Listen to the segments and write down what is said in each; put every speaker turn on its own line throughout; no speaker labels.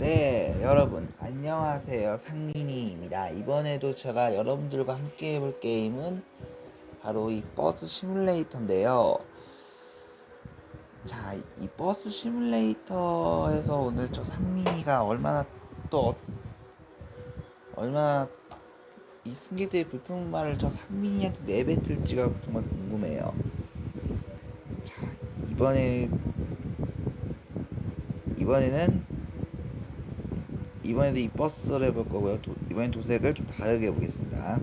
네, 여러분 안녕하세요. 상민이입니다. 이번에도 제가 여러분들과 함께 해볼 게임은 바로 이 버스 시뮬레이터인데요. 자, 이 버스 시뮬레이터에서 오늘 저 상민이가 얼마나 또 어- 얼마나 이 승객들의 불평말을 저 상민이한테 내뱉을지가 정말 궁금해요. 자, 이번에 이번에는 이번에도 이 버스를 해볼 거고요. 도, 이번엔 도색을 좀 다르게 해보겠습니다.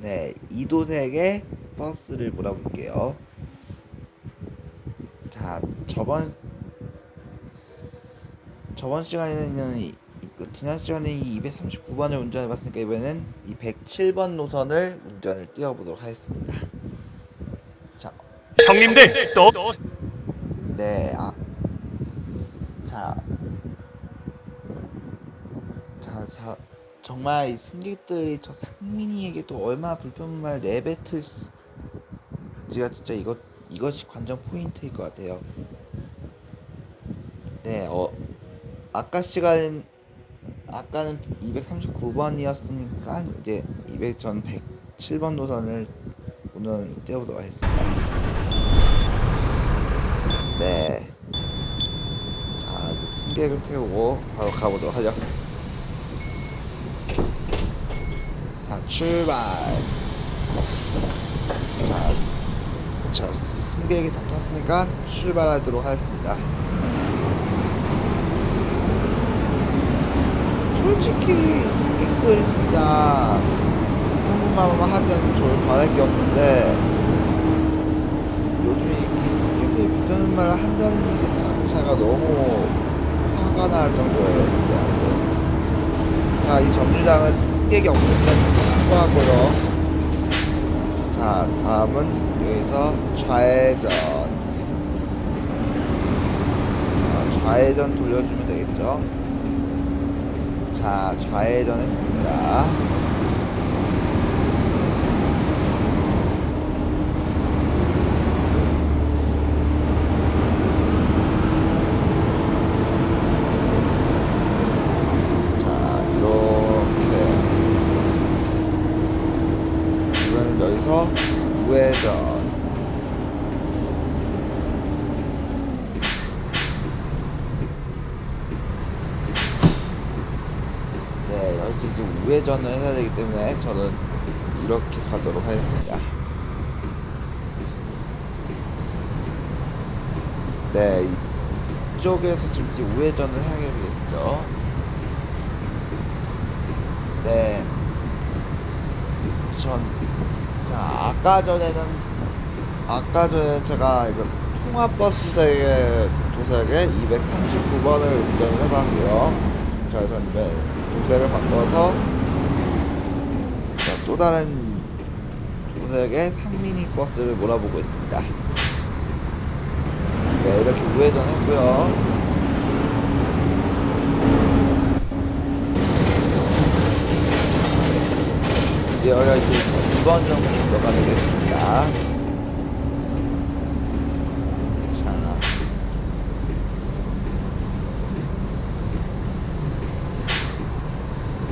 네, 이 도색의 버스를 몰아볼게요. 자, 저번 저번 시간에는 이, 그 지난 시간에 이 239번을 운전해봤으니까 이번에는 이 107번 노선을 운전을 뛰어보도록 하겠습니다. 자,
형님들 또
네, 아, 자, 자, 자, 정말 이 승객들이 저 상민이에게 또 얼마나 불편말 내뱉을지가 진짜 이것 이것이 관전 포인트일 것 같아요. 네, 어, 아까 시간 아까는 239번이었으니까 이제 200 전 107번 노선을 오늘 떼어보도록 하겠습니다. 네. 승객을 태우고 바로 가보도록 하죠. 자, 출발. 자, 자, 승객이 다 탔으니까 출발하도록 하겠습니다. 솔직히 승객들이 진짜 평범하면 하면 저를 바랄 게 없는데 요즘에 이 승객들이 말을 한다는 게 자체가 너무 화가 날 정도예요, 진짜. 자, 이 정류장은 승객이 없으니까 참고하고요. 자, 다음은 여기서 좌회전. 자, 좌회전 돌려주면 되겠죠. 자, 좌회전 했습니다. 자, 이렇게. 이거는 여기서 우회전. 네, 여기서 이제 우 회전을 해야 되기 때문에 저는 이렇게 가도록 하겠습니다. 네, 이쪽에서 지금 이제 우회전을 해야 되겠죠. 네. 전, 자, 아까 전에는, 아까 전에 제가 이거 통합버스의 도색에 239번을 운전을 해봤고요. 자, 그래서 이제 도색을 바꿔서, 자, 또 다른 도색의 상미니 버스를 몰아보고 있습니다. 네, 이렇게 우회전 했고요. 이제 이제 2번 정도 들어가 되겠습니다. 자.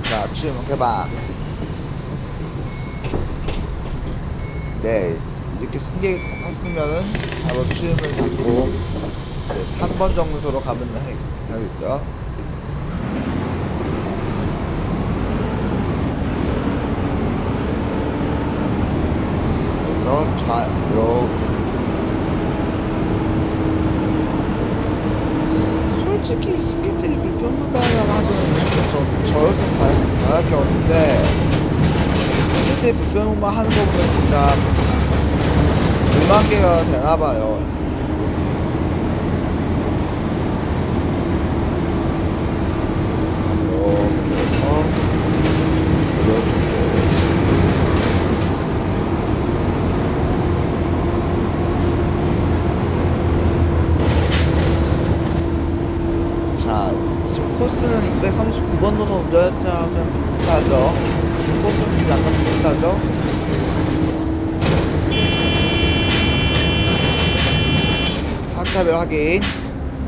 자, 개방. 네, 이렇게 승객이 다 탔으면은 바로 출문 닫고 네, 3번 정도로 가면 되- 되겠죠. 그래서 좌 이렇게 솔직히 승객들이 불편하다고 하면 저 저였으면 다- 잘할 게 없는데 승객들이 불편만 하는 거 보면 진짜 불만 개가 되나 봐요. 자, 코스는 239번 노선 운전자랑 비슷하죠? 코스는 약간 비슷하죠? 한차별 확인.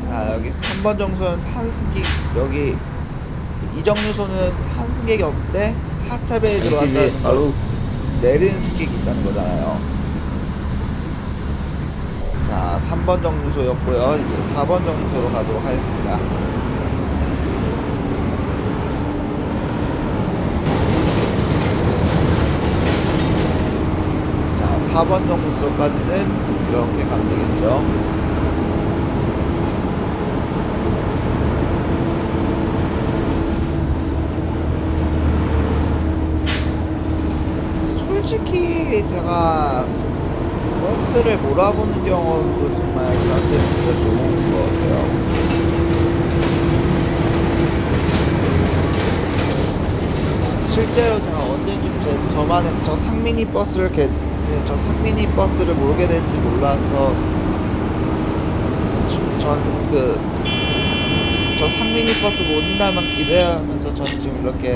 자 여기 3번 정수는 탄승객 여기 이정류소는 탄승객이 없대 하차배에 들어왔다는 거 내리는 승객이 있다는 거잖아요 자 3번 정류소였고요 이제 4번 정류소로 가도록 하겠습니다 자 4번 정류소까지는 이렇게 가면 되겠죠 솔직히 제가 버스를 몰아보는 경험도 정말 저한테 진짜 좋은 것 같아요. 실제로 제가 언제쯤 제, 저만의 저 상미니 버스를 저 상미니 버스를 모르게 될지 몰라서 전그 저 상미니 버스 모는 날만 기대하면서 전 지금 이렇게,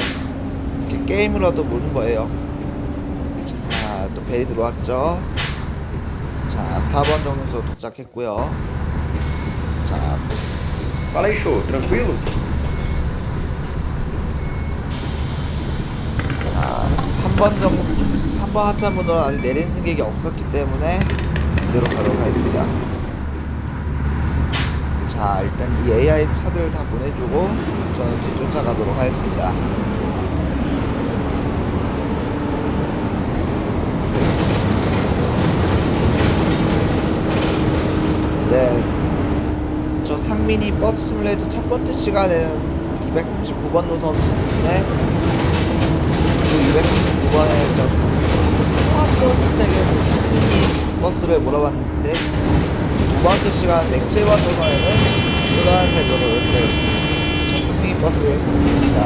이렇게 게임으로도 모는 거예요. 자, 또 벨이 들어왔죠. 자, 4번 정도 도착했고요. 자,
Fala aí, show, tranquilo?
자, 3번 정도, 3번 하차문으로 아직 내린 승객이 없었기 때문에 그대로 가도록 하겠습니다. 자, 일단 이 AI 차들 다 보내주고 저는 뒤 쫓아가도록 하겠습니다. 네, 저 상민이 버스 시뮬레이터 첫 번째 시간에는 239번 노선인데 그 239번에 상민이 버스를 몰아봤는데 두 번째 시간 107번 노선에는 노란색으로 이렇게 저 상민이 버스를 했습니다.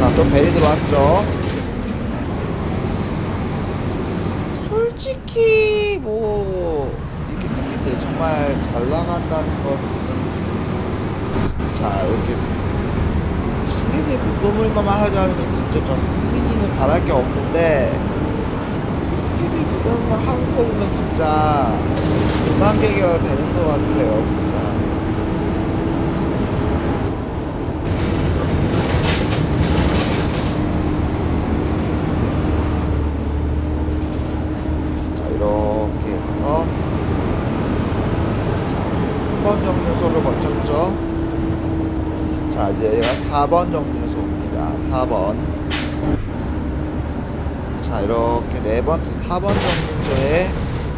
자, 또 벨이 들어왔죠. 솔직히 뭐 이렇게 스피드 정말 잘 나간다는 것은 자 이렇게 스피드에 무덤을만 하자면 진짜 저 스피디는 바랄 게 없는데 무덤을 하는 거 보면 진짜 그만계가 되는 것 같아요 자 이렇게 해서 3번 정류소를 거쳤죠. 자 이제 얘가 4번 정류소입니다. 4번. 자 이렇게 네 번째 4번 정류소에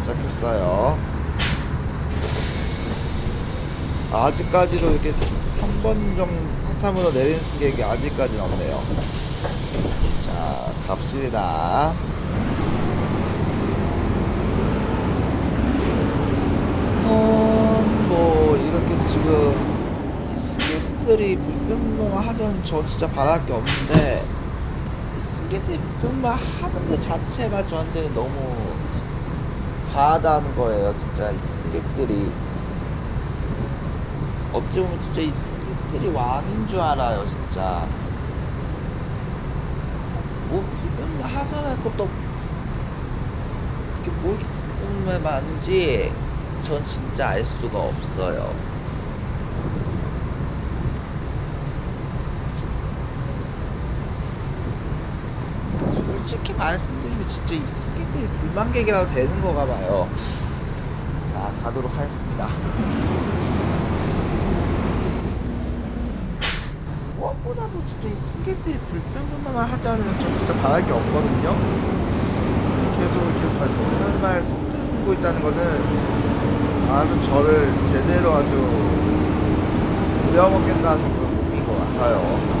도착했어요. 아직까지도 이렇게 3번 정 하참으로 내리는 승객이 아직까지는 없네요. 자 갑시다. 어, 뭐 이렇게 지금 승객들이 불평만 하던 저 진짜 바랄 게 없는데 승객들이 불평만 하는 것 자체가 저한테는 너무 과하다는 거예요 진짜. 이 승객들이. 어찌 보면 진짜 이 승객들이 왕인 줄 알아요 진짜. 뭐 불평만 하소연할 것도 없- 이렇게 뭐 불평만 많은지 전 진짜 알 수가 없어요. 솔직히 말씀드리면 진짜 이 승객들이 불만객이라도 되는 거가 봐요. 자, 가도록 하겠습니다. 무엇보다도 진짜 이 승객들이 불평만 하지 않으면 전 진짜 바랄 게 없거든요. 계속 이렇게 정말 톡 있다는 거는 아주 저를 제대로 아주 부려먹겠다는 그런 의미인 것 같아요.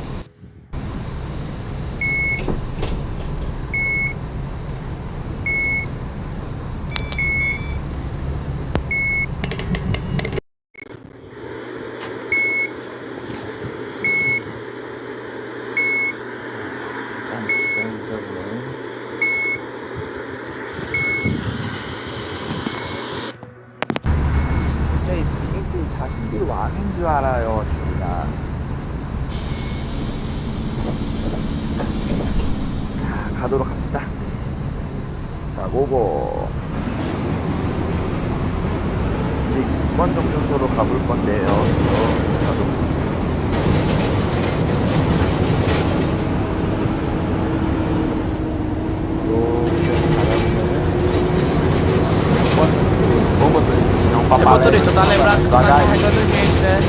Hecho dale bra-
맞아.
totalmente.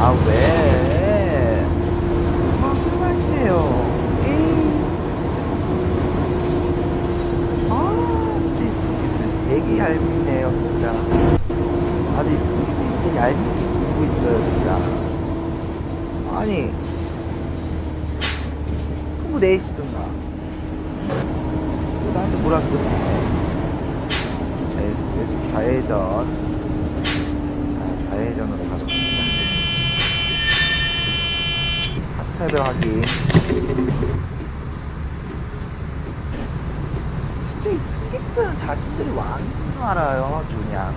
아 왜? 그만해요. 아, 진짜 되게 얄밉네요, 진짜. 아주 되게 얄밉게 굴고 있어요, 진짜. 아니, 내시든가. 또 나한테 뭐라 그러네. 네, 네, 좌회전. 확인. 진짜 이 승객들은 자신들이 줄 알아요, 아주 그냥.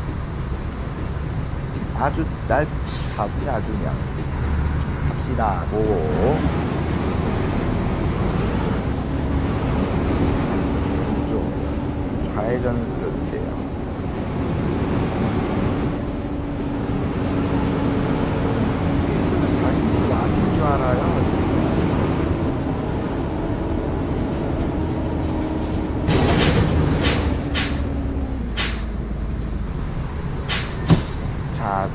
아주 날 잡지 아주 그냥. 갑시다, 고. 좀 좌회전을 들어주세요. 자신들이 왕인 줄 알아요. 자,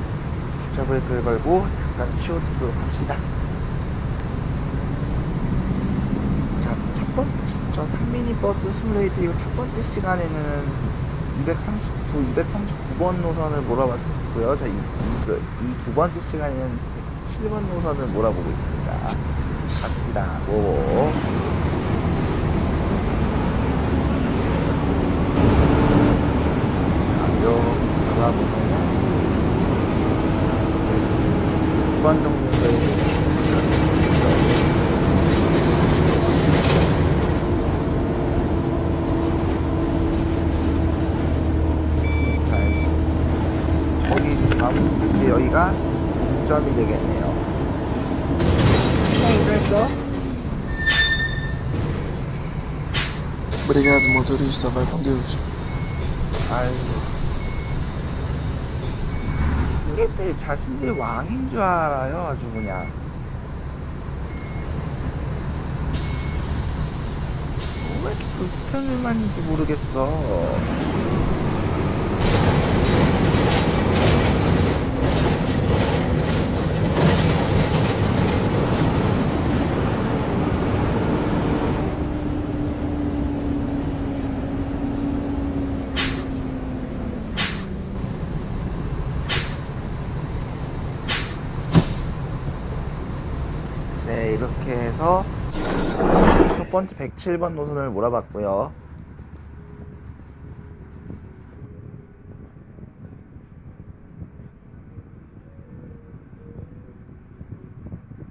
주차 브레이크를 걸고 잠깐 쉬어주도록 합시다. 자, 첫 번째, 저 3미니 버스 스물레이트 이거 첫 번째 시간에는 239, 239번 노선을 몰아봤고요. 자, 이, 이 두 번째 시간에는 7번 노선을 몰아보고 있습니다. 갑시다. 고. 요 가보면 2 번 정도에 자, 거기 다음 이제 여기가 점이 되겠네요.
Obrigado, motorista. Vai com Deus.
아이 고. 승객들이 자신들이 왕인 줄 알아요, 아주 그냥. 왜 이렇게 불편을만인지 모르겠어. 네, 이렇게 해서 첫 번째 107번 노선을 몰아봤고요.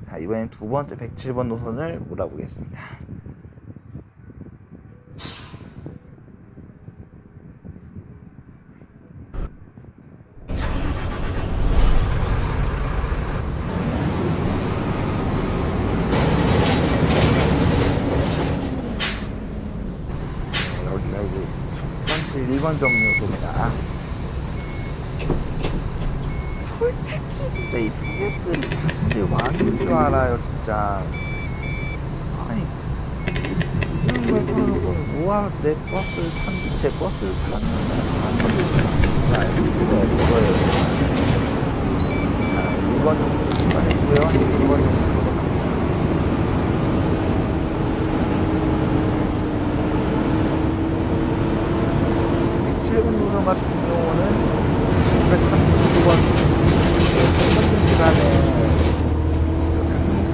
자, 이번엔 두 번째 107번 노선을 몰아보겠습니다. 네, 여기가 이제 첫 번째 1번 정류소입니다. 솔직히 진짜 이 승객들이 자신들이 왕인 줄 알아요, 진짜. 아니, 이런 걸 사놓고 뭐하 내 버스를 탄, 제 버스를 탔는데, 진짜 알고 있어요, 자, 1번 정류소 했고요. 2번 정류소로 갑니다. 최근 노선 같은 경우는 239번 첫 번째 시간에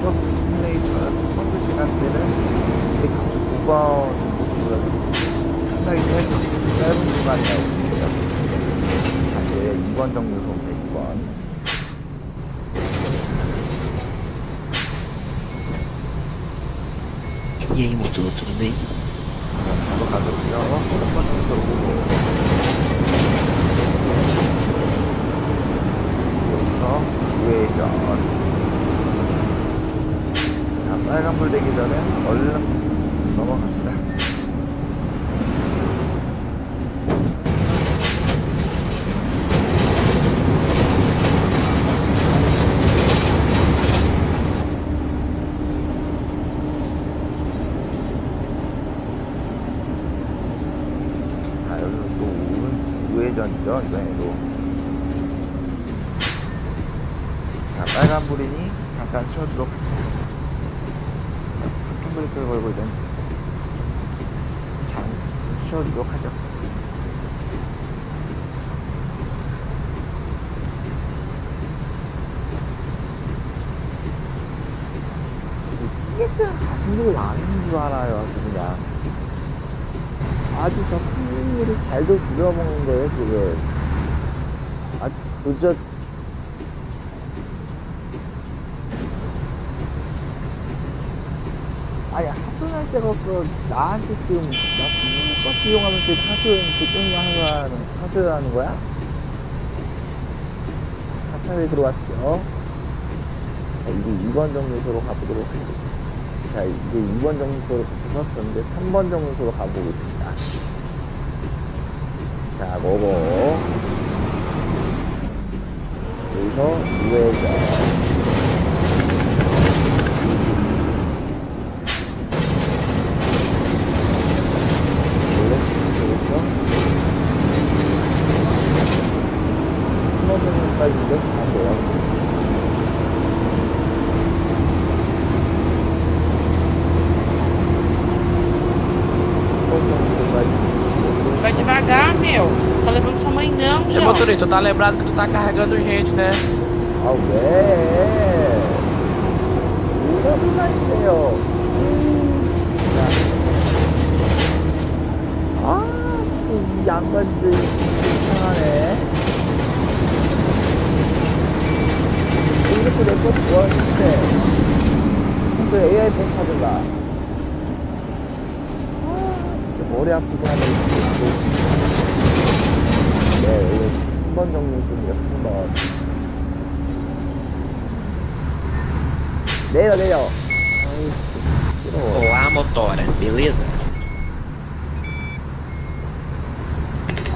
버스 시뮬레이터 첫 번째 시간 때는 239번 상당히 짧은, 짧은 시간이라고 봅니다. 다시 2번 정류소입니다, 2번.
E aí, motor, tudo bem?
바로 가고요. 3번 정류소로 오고. 여기서 우회전. 자, 빨간불 되기 전에 얼른 넘어갑시다. 자, 여기서 또 우회- 우회전이죠, 이번에도. 자, 빨간불이니 잠깐 쉬어주도록 하겠습니다. 큰 걸고 있는 잠 쉬어주도록 하죠. 쓰겠다는 자신들이 많은 줄 알아요, 아주 그냥. 아주 저 잘도 부려먹는 거예요, 지금. 아, 도저 아니 하소연할 데가 없어 나한테 지금 나 버스 이용하면서 하소연 그쪽만 하는 거야 하소연하는 거야? 하차에 들어왔죠. 자 이제 2번 정류소로 가보도록 하겠습니다. 자 이제 2번 정류소로 붙어섰는데 3번 정류소로 가보고 있습니다 자 고고 여기서 우회전 그렇죠? 한번까지 이렇게 가세요.
Motorista, tá lembrado que tu tá carregando gente, né?
아, 왜? 이러기만 있어요. 아, 진짜 이 양반들 이상하네. 이것도 내 것도 좋아하는데, 그 AI 폰 사든가. 아, 진짜 머리 아프게 하네. 네, 한 번 정도 있습니다, 한 번. 내려 내려 아이 싫어
Olá, motora, beleza?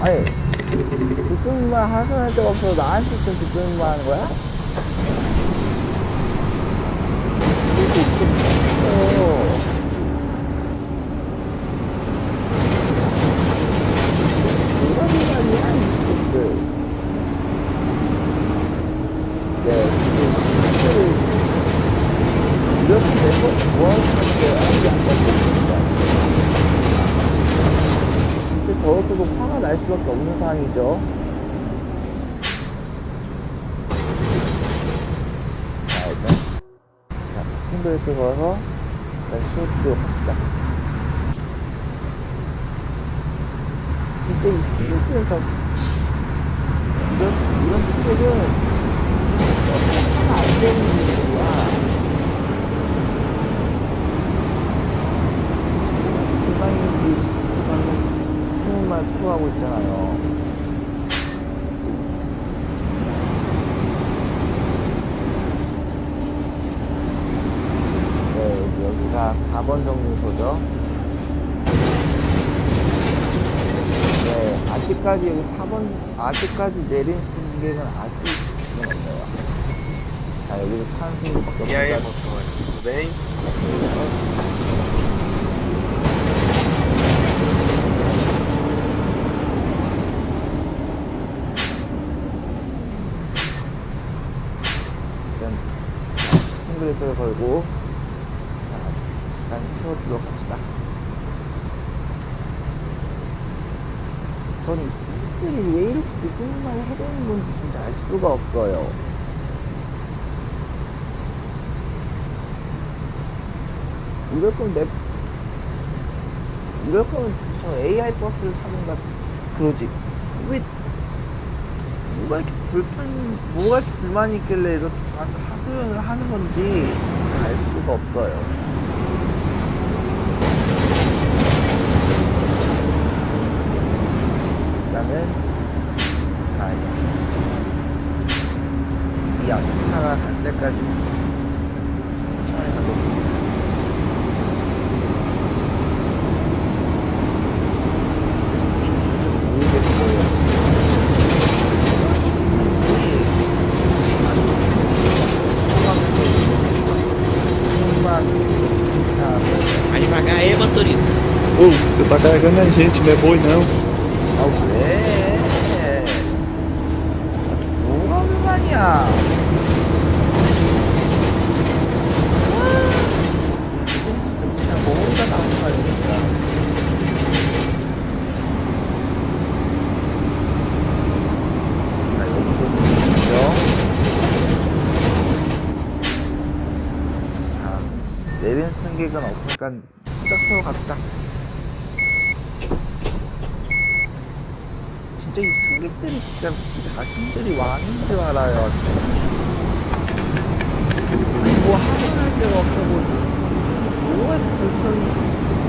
아니 뒷등만 하소연할 데가 없어 나한테 좀 뒷등만 하는 거야? 이거 있어 이런 말이야 이것들 네 지금 이렇게 내고 뭐하는데 아직 안 바뀌었습니다. 진짜 저것도 화가 날 수밖에 없는 상황이죠. 자, 일단. 자, 킹브레이크 걸어서, 일단 시프트로 갑시다. 진짜 이 스피드는 참, 이런, 이런 스피드는, 화가 안 되는 일이야. 일반인들이 방금 수능만 투하고 있잖아요. 네, 여기가 4번 정류소죠. 네, 아직까지 여기 4번, 아직까지 내린 승객은 아직 지금 없네요. 자, 여기서 타는? 일단 싱글레이터를 걸고 자, 일단 채워주도록 합시다. 저는 이 싱글이 왜 이렇게 누군가에 해대는 건지 진짜 알 수가 없어요. 이럴 거면 내 이럴 거면 저 AI 버스를 타는가 그러지 왜 뭐가 이렇게 불편, 뭐가 이렇게 불만이 있길래 이렇게 하소연을 하는 건지 알 수가 없어요. geldi. Hemen tekrar Vai
devagar aí, motorista.
Ô, você tá carregando a gente, não é boi não.
승객은 없으니까 세워 갑시다. 진짜 이 승객들이 진짜 자신들이 왕인 줄 알아요. 뭐 하고 할 데가 없다고 뭐가 불편이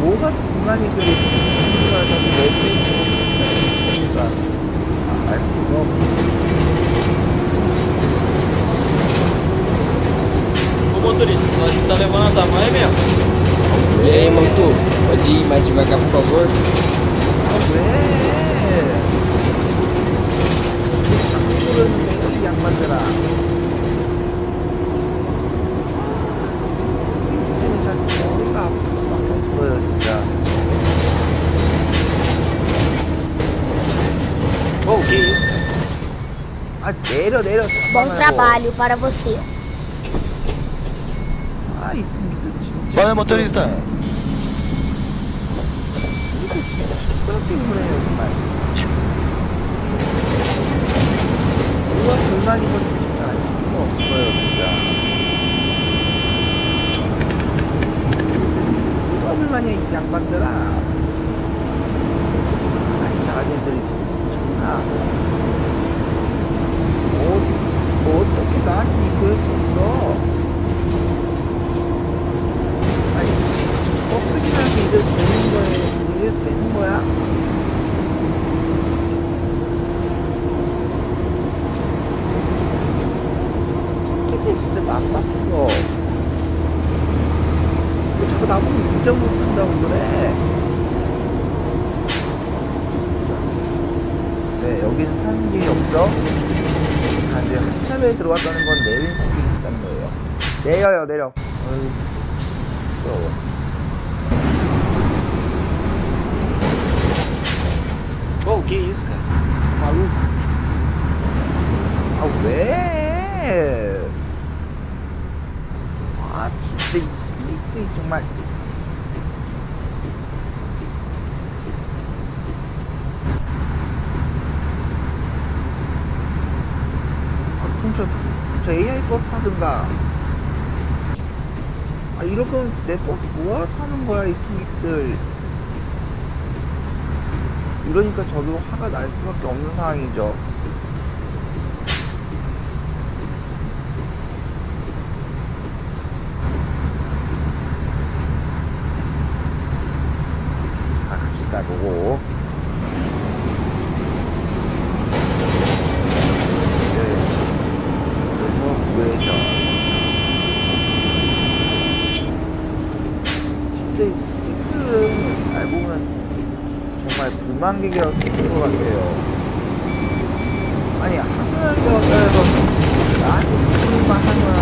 뭐가 불만이 그리 자꾸 내비치고 그러니까 알 수가 없
motorista. Nós tá levando a tamanho é mesmo.
É, Ei, Manco, pode ir mais devagar, por favor?
É.
Oh, que isso?
Bom trabalho para você.
있습니다 진짜
Valeu, motorista.
이거 진짜 시끄럽게 보내요 정말 누가 불만인 건 진짜 알 수가 없어요? 진짜 누가 불만이야 이 양반들아. 아이 자네들이 진짜 미쳤나 어, 어떻게 나한테 수 있어 아니, 뻑뻑이라서 이게 되는 거예요. 이게 되는 거야? 이게 진짜 나빴어. 왜 자꾸 나보고 인정 못한다고 그래? 네, 여기는 타는 길이 없죠? 아, 이제 한참에 들어왔다는 건 내린 스킬이 있다는 거예요. 내려요, 내려. 어이, 부러워.
Que isso, cara? Tá maluco?
아 왜? 아 진짜 저 AI 버스 타든가 아 이럴 거면 내 버스 뭐하러 타는 거야 이 스니크들 이러니까 저도 화가 날 수밖에 없는 상황이죠 자, 갑시다, 보고. 네. 그래서 우회전. 진짜 이 스피크는 알고 보면 정말 불만객이라고 쓰는 것 같아요. 아니, 하늘에서 나한테 무슨 말 하는 거야?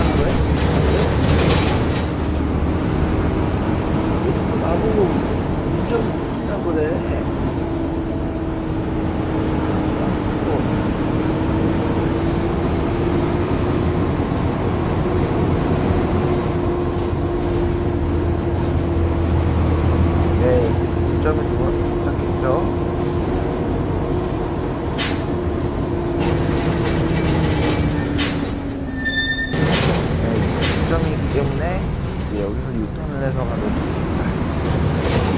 왜 자꾸 나보고 인정 못한다 그래? 네, 인정을 도착했죠. 네, 인정이기 때문에 이제 여기서 유턴을 해서 가면 됩니다.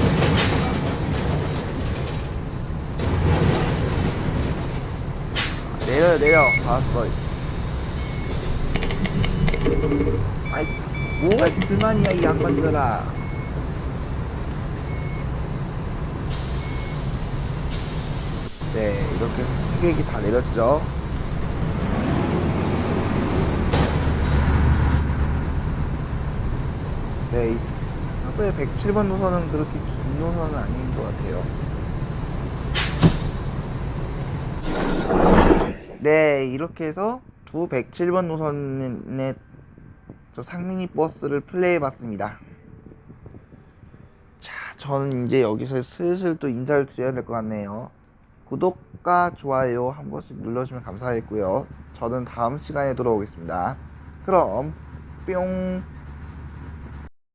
내려 내려 봤어 아이 뭐가 불만이야 이 양반들아. 네 이렇게 승객이 다 내렸죠. 네 생각보다 107번 노선은 그렇게 긴 노선은 아닌 것 같아요. 네, 이렇게 해서 두 107번 노선의 저 상민이 버스를 플레이해 봤습니다. 저는 이제 여기서 슬슬 또 인사를 드려야 될 것 같네요. 구독과 좋아요 한 번씩 눌러주면 감사하겠고요. 저는 다음 시간에 돌아오겠습니다. 그럼 뿅